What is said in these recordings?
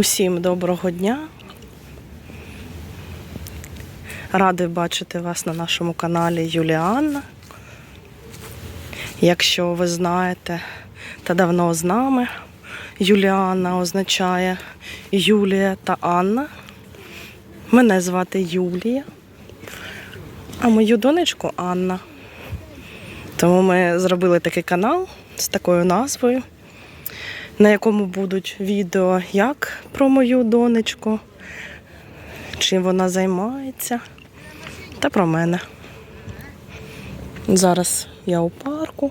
Усім доброго дня. Радий бачити вас на нашому каналі Юліанна. Якщо ви знаєте та давно з нами, Юліанна означає Юлія та Анна. Мене звати Юлія, а мою донечку Анна. Тому ми зробили такий канал з такою назвою на якому будуть відео як про мою донечку, чим вона займається, та про мене. Зараз я у парку.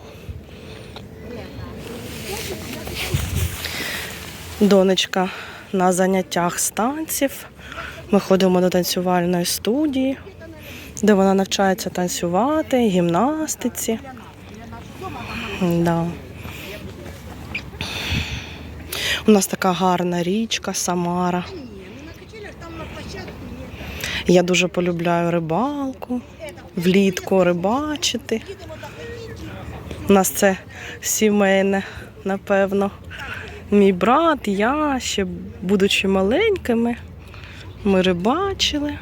Донечка на заняттях з танців. Ми ходимо до танцювальної студії, де вона навчається танцювати, гімнастиці. Да. У нас така гарна річка Самара. Я дуже полюбляю рибалку, влітку рибачити. У нас це сімейне, напевно. Мій брат, я ще будучи маленькими, ми рибачили.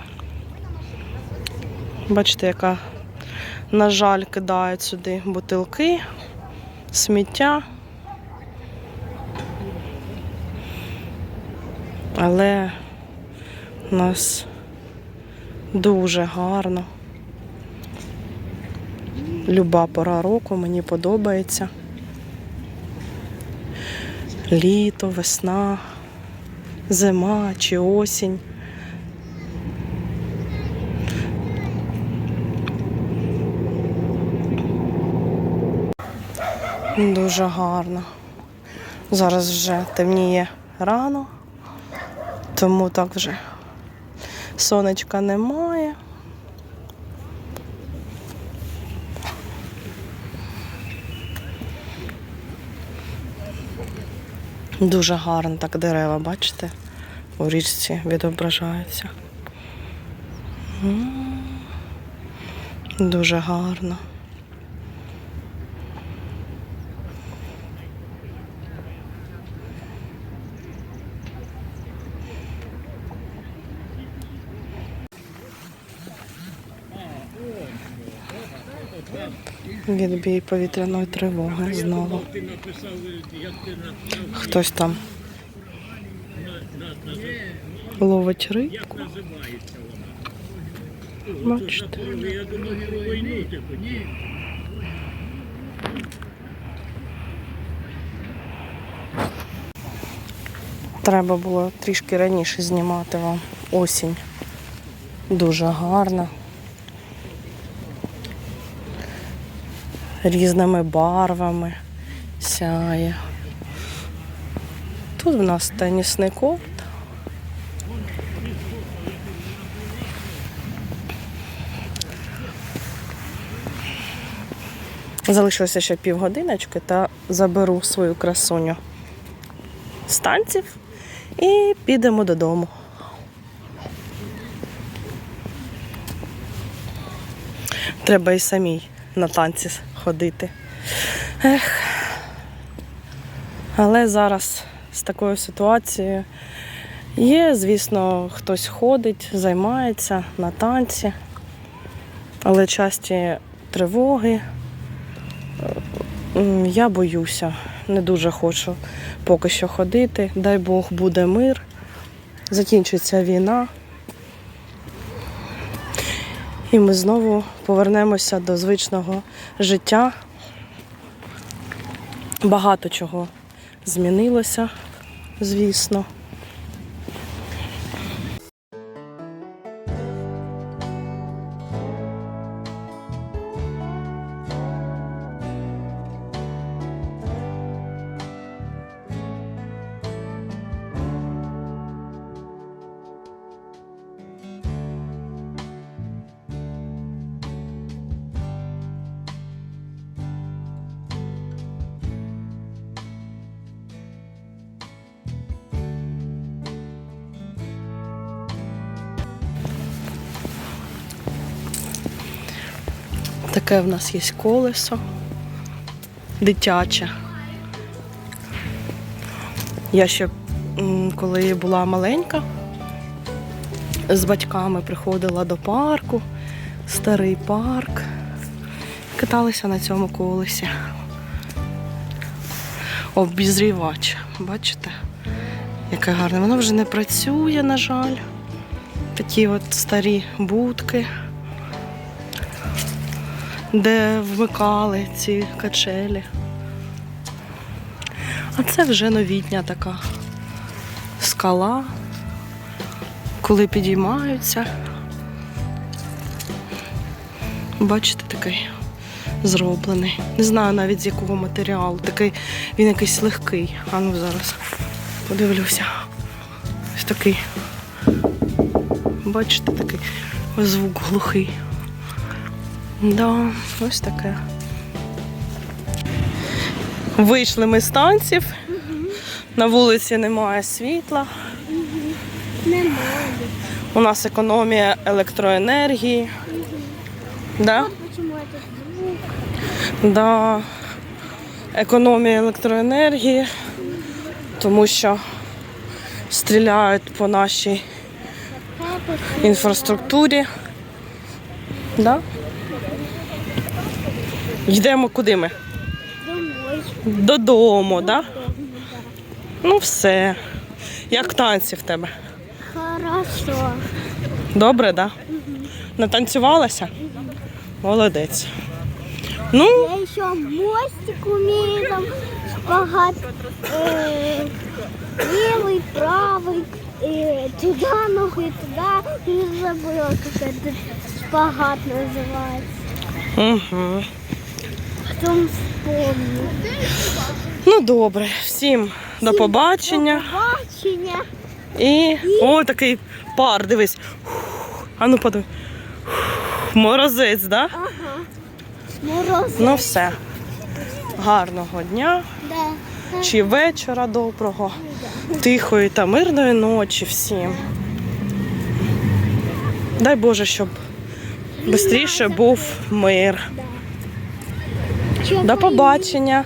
Бачите, яка, на жаль, кидають сюди бутилки, сміття. Але у нас дуже гарно. Люба пора року мені подобається. Літо, весна, зима чи осінь. Дуже гарно. Зараз вже темніє рано. Тому так вже сонечка немає. Дуже гарно так дерева, бачите, у річці відображаються. Дуже гарно. Відбій повітряної тривоги знову. Хтось там ловить рибку. Бачите. Треба було трішки раніше знімати вам осінь. Дуже гарна. Різними барвами сяє. Тут в нас тенісний корт. Залишилося ще півгодиночки та заберу свою красуню з танців і підемо додому. Треба і самій на танці ходити. Ех. Але зараз з такою ситуацією є, звісно, хтось ходить, займається на танці, але часті тривоги. Я боюся, не дуже хочу поки що ходити. Дай Бог буде мир, закінчиться війна. І ми знову повернемося до звичного життя. Багато чого змінилося, звісно. Таке в нас є колесо дитяче. Я ще коли була маленька, з батьками приходила до парку, старий парк. Каталися на цьому колесі. Обізрівач, бачите? Яке гарне. Воно вже не працює, на жаль. Такі от старі будки, де вмикали ці качелі. А це вже новітня така скала, коли підіймаються. Бачите, такий зроблений. Не знаю навіть з якого матеріалу. Такий він якийсь легкий. А ну зараз подивлюся. Ось такий. Бачите, такий звук глухий. Да, ось таке. Вийшли ми з танців. На вулиці немає світла. Немає. У нас економія електроенергії. Да? Этот звук? Да. Економія електроенергії, тому що стріляють по нашій інфраструктурі. Да? Йдемо куди ми? домой. Додому, да? Ну все. Як танці в тебе? Хорошо. Добре, да? Натанцювалася? Молодець. Ну, Я еще мостик умею там шпагат. Э, левый, правый, э, туда ногой, туда. Не забыла, как этот шпагат называется. угу. Потом вспомню. ну добре. Всім до побачення. Бачення. І о, такий пар, дивись. А ну подивись. Морозець, да? Ага. Мороз. Ну все. Гарного дня Да. чи вечора доброго, тихої та мирної ночі всім. Дай Боже, щоб швидше був мир. До побачення.